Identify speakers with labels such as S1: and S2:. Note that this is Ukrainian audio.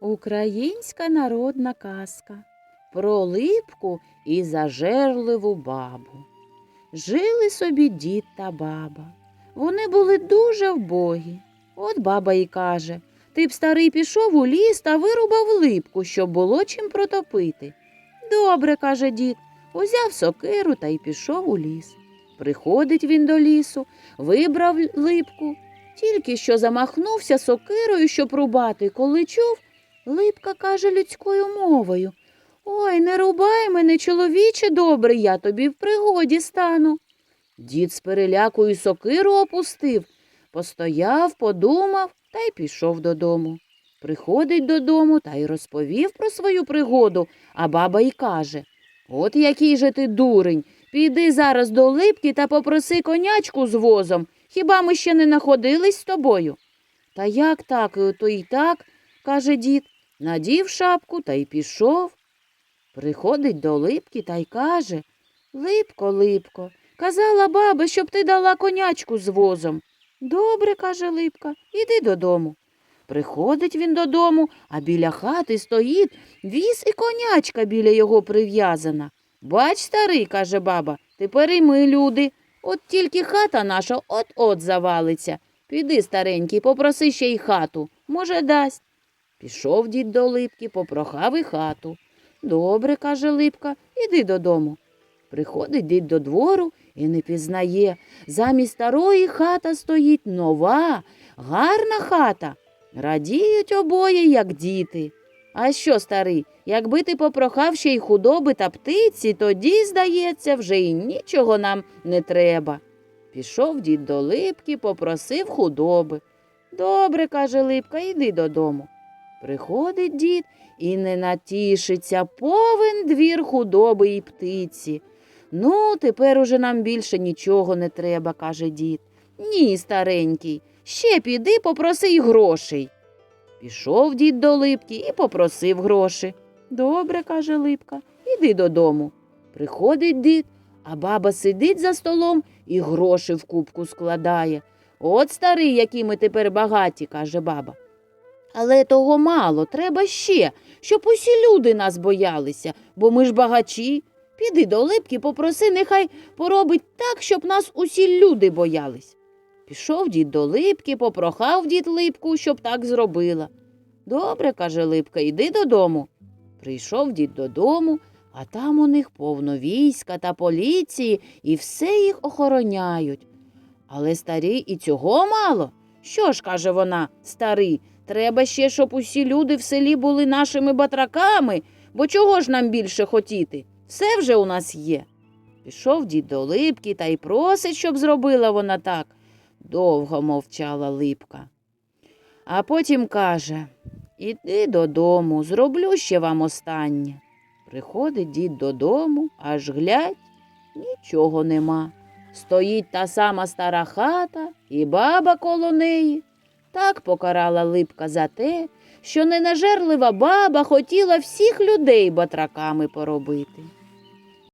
S1: Українська народна казка про липку і зажерливу бабу. Жили собі дід та баба. Вони були дуже вбогі. От баба й каже Ти б старий пішов у ліс та вирубав липку, щоб було чим протопити. Добре, каже дід, узяв сокиру та й пішов у ліс. Приходить він до лісу, вибрав липку, тільки що замахнувся сокирою, щоб рубати, коли чув, Липка каже людською мовою Ой, не рубай мене, чоловіче добрий, я тобі в пригоді стану. Дід з перелякою сокиру опустив, постояв, подумав та й пішов додому. Приходить додому та й розповів про свою пригоду, а баба й каже От який же ти дурень, піди зараз до липки та попроси конячку з возом. Хіба ми ще не находились з тобою? Та як так, то й так, каже дід, надів шапку та й пішов. Приходить до липки та й каже Липко, липко, казала баба, щоб ти дала конячку з возом. Добре, каже Липка, іди додому. Приходить він додому, а біля хати стоїть віз і конячка біля його прив'язана. Бач, старий, каже баба, тепер і ми люди. От тільки хата наша от-от завалиться. Піди, старенький, попроси ще й хату. Може, дасть. Пішов дід до липки, попрохав і хату. Добре, каже Липка, іди додому. Приходить дід до двору і не пізнає. Замість старої хата стоїть нова, гарна хата. Радіють обоє, як діти. А що, старий, якби ти попрохав ще й худоби та птиці, тоді, здається, вже й нічого нам не треба. Пішов дід до липки, попросив худоби. Добре, каже Липка, йди додому. Приходить дід і не натішиться повен двір худоби і птиці. Ну, тепер уже нам більше нічого не треба, каже дід. Ні, старенький, ще піди попроси й грошей. Пішов дід до липки і попросив гроші. Добре, каже Липка, іди додому. Приходить дід, а баба сидить за столом і гроші в кубку складає. От старий, які ми тепер багаті, каже баба. Але того мало, треба ще, щоб усі люди нас боялися, бо ми ж багачі. Піди до липки, попроси, нехай поробить так, щоб нас усі люди боялись. Пішов дід до липки, попрохав дід липку, щоб так зробила. Добре, каже Липка, йди додому. Прийшов дід додому, а там у них повно війська та поліції, і все їх охороняють. Але старий і цього мало. Що ж, каже вона, старий, треба ще, щоб усі люди в селі були нашими батраками, бо чого ж нам більше хотіти? Все вже у нас є. Пішов дід до липки та й просить, щоб зробила вона так. Довго мовчала липка. А потім каже Іди додому, зроблю ще вам останнє. Приходить дід додому, аж глядь, нічого нема. Стоїть та сама стара хата і баба коло неї. Так покарала липка за те, що ненажерлива баба хотіла всіх людей батраками поробити.